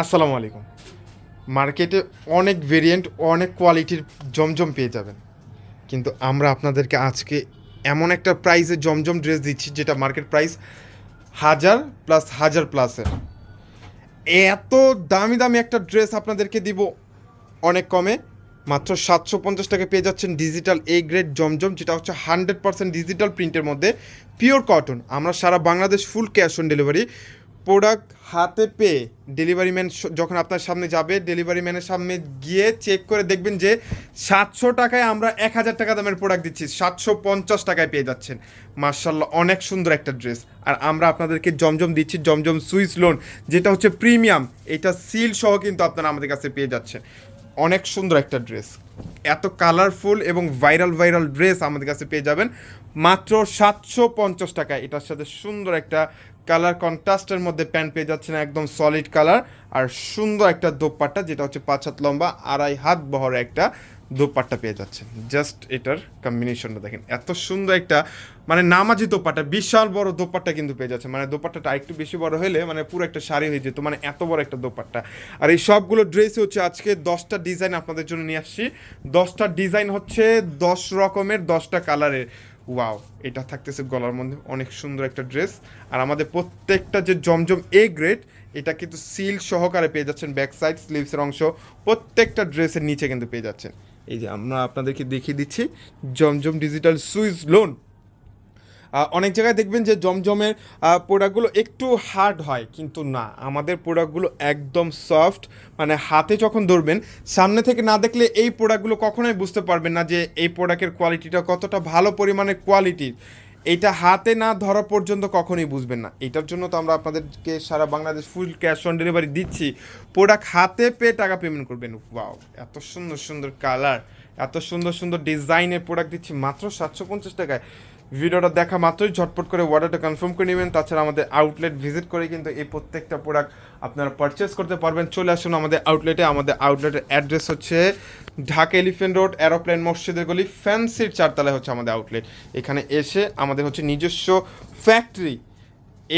আসসালামু আলাইকুম। মার্কেটে অনেক ভেরিয়েন্ট অনেক কোয়ালিটির জমজম পেয়ে যাবেন। কিন্তু আমরা আপনাদেরকে আজকে এমন একটা প্রাইসে জমজম ড্রেস দিচ্ছি, যেটা মার্কেট প্রাইস হাজার প্লাস হাজার প্লাসের এত দামি দামি একটা ড্রেস আপনাদেরকে দিব অনেক কমে, মাত্র সাতশো পঞ্চাশ টাকা পেয়ে যাচ্ছেন ডিজিটাল এ গ্রেড জমজম, যেটা হচ্ছে হান্ড্রেড পার্সেন্ট ডিজিটাল প্রিন্টের মধ্যে পিওর কটন আমরা সারা Bangladesh full cash on delivery product হাতে পেয়ে ডেলিভারি ম্যান যখন আপনার সামনে যাবে, ডেলিভারি ম্যানের সামনে গিয়ে চেক করে দেখবেন যে সাতশো টাকায় আমরা এক হাজার টাকা দামের প্রোডাক্ট দিচ্ছি। সাতশো পঞ্চাশ টাকায় পেয়ে যাচ্ছেন। মার্শাল্লাহ অনেক সুন্দর একটা ড্রেস। আর আমরা আপনাদেরকে জমজম দিচ্ছি, জমজম সুইস লোন, যেটা হচ্ছে প্রিমিয়াম। এটা সিল সহ কিন্তু আপনারা আমাদের কাছে পেয়ে যাচ্ছেন। অনেক সুন্দর একটা ড্রেস। এত কালারফুল এবং ভাইরাল ভাইরাল ড্রেস আমাদের কাছে পেয়ে যাবেন। মাত্র সাতশো পঞ্চাশ টাকা এটার সাথে সুন্দর একটা কালার কন্ট্রাস্টের মধ্যে প্যান্ট পেয়ে যাচ্ছেন একদম সলিড কালার। আর সুন্দর একটা দোপাট্টা, যেটা হচ্ছে পাঁচ হাত লম্বা, আড়াই হাত বহরে একটা দোপাট্টা পেয়ে যাচ্ছেন। জাস্ট এটার কম্বিনেশনটা দেখেন। এত সুন্দর একটা মানে নামাজি দোপাট্টা, বিশাল বড় দোপাট্টা কিন্তু পেয়ে যাচ্ছে মানে দোপাট্টাটা একটু বেশি বড় হলে মানে পুরো একটা শাড়ি হয়ে যেত মানে এত বড় একটা দোপাট্টা। আর এই সবগুলো ড্রেস হচ্ছে আজকে দশটা ডিজাইন আপনাদের জন্য নিয়ে আসছি। দশটা ডিজাইন হচ্ছে দশ রকমের, দশটা কালারের ওয়াও, এটা থাকতেছে গলার মধ্যে অনেক সুন্দর একটা ড্রেস। আর আমাদের প্রত্যেকটা যে জমজম এ গ্রেড এটা কিন্তু সিল সহকারে পেয়ে যাচ্ছেন ব্যাক সাইড স্লিভসের অংশ। প্রত্যেকটা ড্রেসের নিচে কিন্তু পেয়ে যাচ্ছেন। এই যে আমরা আপনাদেরকে দেখিয়ে দিচ্ছি জমজম ডিজিটাল সুইজ লোন অনেক জায়গায় দেখবেন যে জমজমের প্রোডাক্টগুলো একটু হার্ড হয়, কিন্তু না, আমাদের প্রোডাক্টগুলো একদম সফট মানে হাতে যখন ধরবেন, সামনে থেকে না দেখলে এই প্রোডাক্টগুলো কখনোই বুঝতে পারবেন না যে এই প্রোডাক্টের কোয়ালিটিটা কতটা ভালো পরিমাণে কোয়ালিটির এইটা হাতে না ধরা পর্যন্ত কখনোই বুঝবেন না। এটার জন্য তো আমরা আপনাদেরকে সারা Bangladesh full cash on delivery দিচ্ছি। প্রোডাক্ট হাতে পেয়ে টাকা পেমেন্ট করবেন। ওয়াও এত সুন্দর সুন্দর কালার এত সুন্দর সুন্দর ডিজাইনের প্রোডাক্ট দিচ্ছি মাত্র সাতশো পঞ্চাশ টাকায়। ভিডিওটা দেখা মাত্রই, ঝটপট করে অর্ডারটা কনফার্ম করে নেবেন। তাছাড়া আমাদের আউটলেট ভিজিট করে কিন্তু এই প্রত্যেকটা প্রোডাক্ট আপনারা পারচেস করতে পারবেন। চলে আসুন আমাদের আউটলেটে আমাদের আউটলেটের অ্যাড্রেস হচ্ছে ঢাকা এলিফেন্ট রোড অ্যারোপ্লেন মসজিদের গলি ফ্যান্সির চারতলায় হচ্ছে আমাদের আউটলেট এখানে এসে আমাদের হচ্ছে নিজস্ব ফ্যাক্টরি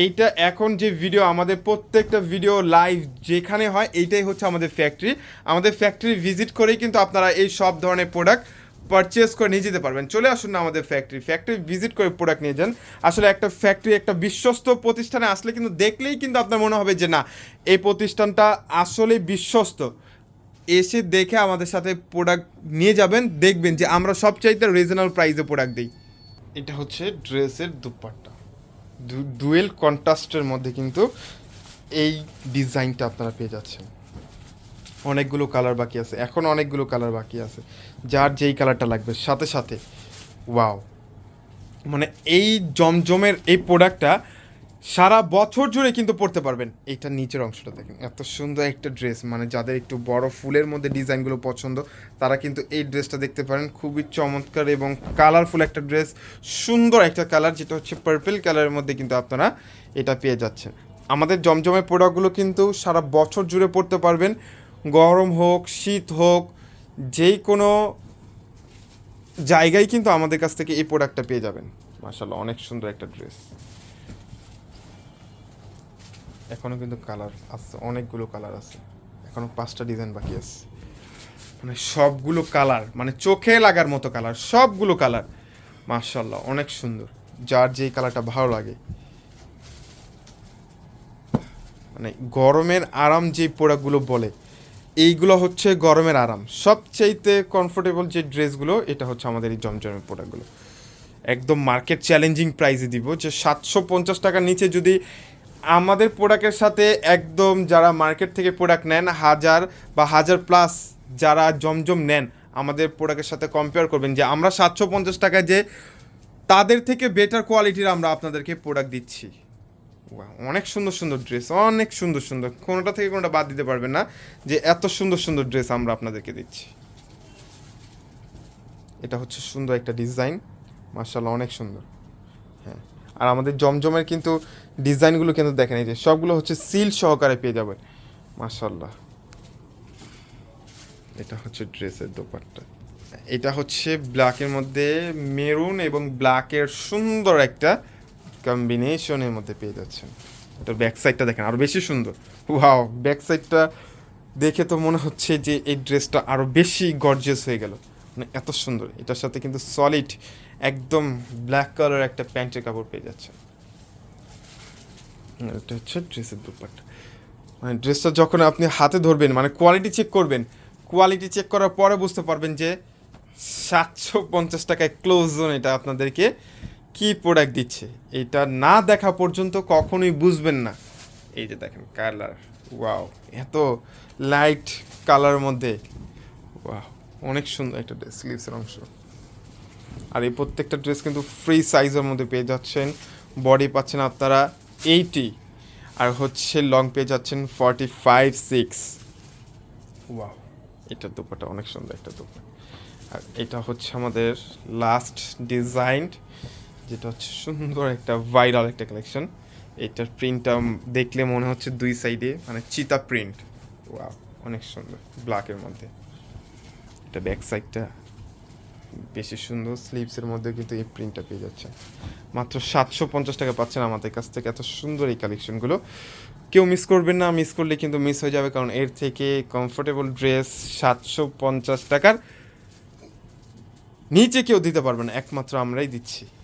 এইটা এখন যে ভিডিও আমাদের প্রত্যেকটা ভিডিও লাইভ যেখানে হয়, এইটাই হচ্ছে আমাদের ফ্যাক্টরি আমাদের ফ্যাক্টরি ভিজিট করেই কিন্তু আপনারা এই সব ধরনের প্রোডাক্ট পারচেস করে নিয়ে যেতে পারবেন। চলে আসুন না আমাদের ফ্যাক্টরি ফ্যাক্টরি ভিজিট করে প্রোডাক্ট নিয়ে যান। আসলে একটা ফ্যাক্টরি একটা বিশ্বস্ত প্রতিষ্ঠানে আসলে কিন্তু দেখলেই কিন্তু আপনার মনে হবে যে, না, এই প্রতিষ্ঠানটা আসলে বিশ্বস্ত। এসে দেখে আমাদের সাথে প্রোডাক্ট নিয়ে যাবেন। দেখবেন যে, আমরা সবচাইতে রিজনেবল প্রাইসে প্রোডাক্ট দিই। এটা হচ্ছে ড্রেসের দুপাট্টা। ডুয়েল কন্ট্রাস্টের মধ্যে কিন্তু এই ডিজাইনটা আপনারা পেয়ে যাচ্ছেন। অনেকগুলো কালার বাকি আছে। এখন অনেকগুলো কালার বাকি আছে। যার যেই কালারটা লাগবে। সাথে সাথে ওয়াও মানে এই জমজমের এই প্রোডাক্টটা সারা বছর জুড়ে কিন্তু পড়তে পারবেন। এইটা নিচের অংশটা দেখেন। এত সুন্দর একটা ড্রেস মানে যাদের একটু বড় ফুলের মধ্যে ডিজাইনগুলো পছন্দ, তারা কিন্তু এই ড্রেসটা দেখতে পারেন। খুবই চমৎকার এবং কালারফুল একটা ড্রেস সুন্দর একটা কালার যেটা হচ্ছে পার্পেল কালারের মধ্যে কিন্তু আপনারা এটা পেয়ে যাচ্ছেন। আমাদের জমজমের প্রোডাক্টগুলো কিন্তু সারা বছর জুড়ে পড়তে পারবেন। গরম হোক, শীত হোক, যেই কোনো জায়গায় কিন্তু আমাদের কাছ থেকে এই প্রোডাক্টটা পেয়ে যাবেন। মাশাল্লাহ অনেক সুন্দর একটা ড্রেস এখনও কিন্তু কালার আছে, অনেকগুলো কালার আছে। এখনও পাঁচটা ডিজাইন বাকি আছে। মানে সবগুলো কালার মানে চোখে লাগার মতো কালার সবগুলো কালার মার্শাল্লাহ অনেক সুন্দর। যার যেই কালারটা ভালো লাগে। মানে গরমের আরাম যে প্রোডাক্টগুলো বলে এইগুলো হচ্ছে গরমের আরাম। সবচাইতে কমফোর্টেবল যে ড্রেসগুলো, এটা হচ্ছে আমাদের এই জমজমের প্রোডাক্টগুলো একদম মার্কেট চ্যালেঞ্জিং প্রাইসে দিব, যে সাতশো পঞ্চাশ টাকার নিচে যদি আমাদের প্রোডাক্টের সাথে একদম যারা মার্কেট থেকে প্রোডাক্ট নেন, হাজার বা হাজার প্লাস যারা জমজম নেন, আমাদের প্রোডাক্টের সাথে কম্পেয়ার করবেন যে আমরা সাতশো পঞ্চাশ টাকায় যে তাদের থেকে বেটার কোয়ালিটির আমরা আপনাদেরকে প্রোডাক্ট দিচ্ছি। অনেক সুন্দর সুন্দর ড্রেস অনেক সুন্দর সুন্দর। কোনোটা থেকে কোনোটা বাদ দিতে পারবেন না যে এত সুন্দর সুন্দর ড্রেস আমরা আপনাদেরকে দিচ্ছি। এটা হচ্ছে সুন্দর একটা ডিজাইন মার্শাল্লাহ অনেক সুন্দর। হ্যাঁ আর আমাদের জমজমের কিন্তু ডিজাইনগুলো কিন্তু দেখেন, এই যে সবগুলো হচ্ছে সিল সহকারে পেয়ে যাবেন মার্শাল্লাহ এটা হচ্ছে ড্রেসের দোপাট্টা। এটা হচ্ছে ব্ল্যাকের মধ্যে মেরুন এবং ব্ল্যাকের সুন্দর একটা কম্বিনেশনের মধ্যে পেয়ে যাচ্ছেন। এটা ব্যাক সাইডটা দেখেন আরও বেশি সুন্দর। ওয়াও ব্যাক সাইডটা দেখে তো মনে হচ্ছে যে এই ড্রেসটা আরও বেশি গর্জিয়াস হয়ে গেল। মানে এত সুন্দর। এটার সাথে কিন্তু সলিড একদম ব্ল্যাক কালার একটা প্যান্টের কাপড় পেয়ে যাচ্ছে এটা হচ্ছে ড্রেসের দুপাট্টা। মানে ড্রেসটা যখন আপনি হাতে ধরবেন মানে কোয়ালিটি চেক করবেন কোয়ালিটি চেক করার পরে বুঝতে পারবেন যে সাতশো পঞ্চাশ টাকায় ক্লোজ জোন এটা আপনাদেরকে কি প্রোডাক্ট দিচ্ছে? এটা না দেখা পর্যন্ত কখনোই বুঝবেন না। এই যে দেখেন কালার ওয়াও এত লাইট কালার মধ্যে ওয়াও অনেক সুন্দর একটা ড্রেস স্লিভসের অংশ। আর এই প্রত্যেকটা ড্রেস কিন্তু ফ্রি সাইজের মধ্যে পেয়ে যাচ্ছেন। বডি পাচ্ছেন আপনারা এইটি আর হচ্ছে লং পেয়ে যাচ্ছেন ফর্টি ফাইভ সিক্স ওয়াও এটার দুপাটা অনেক সুন্দর একটা দুপা। আর এটা হচ্ছে আমাদের লাস্ট ডিজাইন যেটা হচ্ছে সুন্দর একটা ভাইরাল একটা কালেকশন এটার প্রিন্টটা দেখলে মনে হচ্ছে দুই সাইডে মানে চিতা প্রিন্ট ওয়াও অনেক সুন্দর ব্ল্যাকের মধ্যে। এটা ব্যাক সাইডটা বেশি সুন্দর স্লিভসের মধ্যে কিন্তু এই প্রিন্টটা পেয়ে যাচ্ছে মাত্র সাতশো পঞ্চাশ টাকা পাচ্ছেন আমাদের কাছ থেকে, এত সুন্দর এই কালেকশনগুলো কেউ মিস করবেন না মিস করলে কিন্তু মিস হয়ে যাবে, কারণ এর থেকে কমফোর্টেবল ড্রেস সাতশো পঞ্চাশ টাকার নিচে কেউ দিতে পারবে না, একমাত্র আমরাই দিচ্ছি।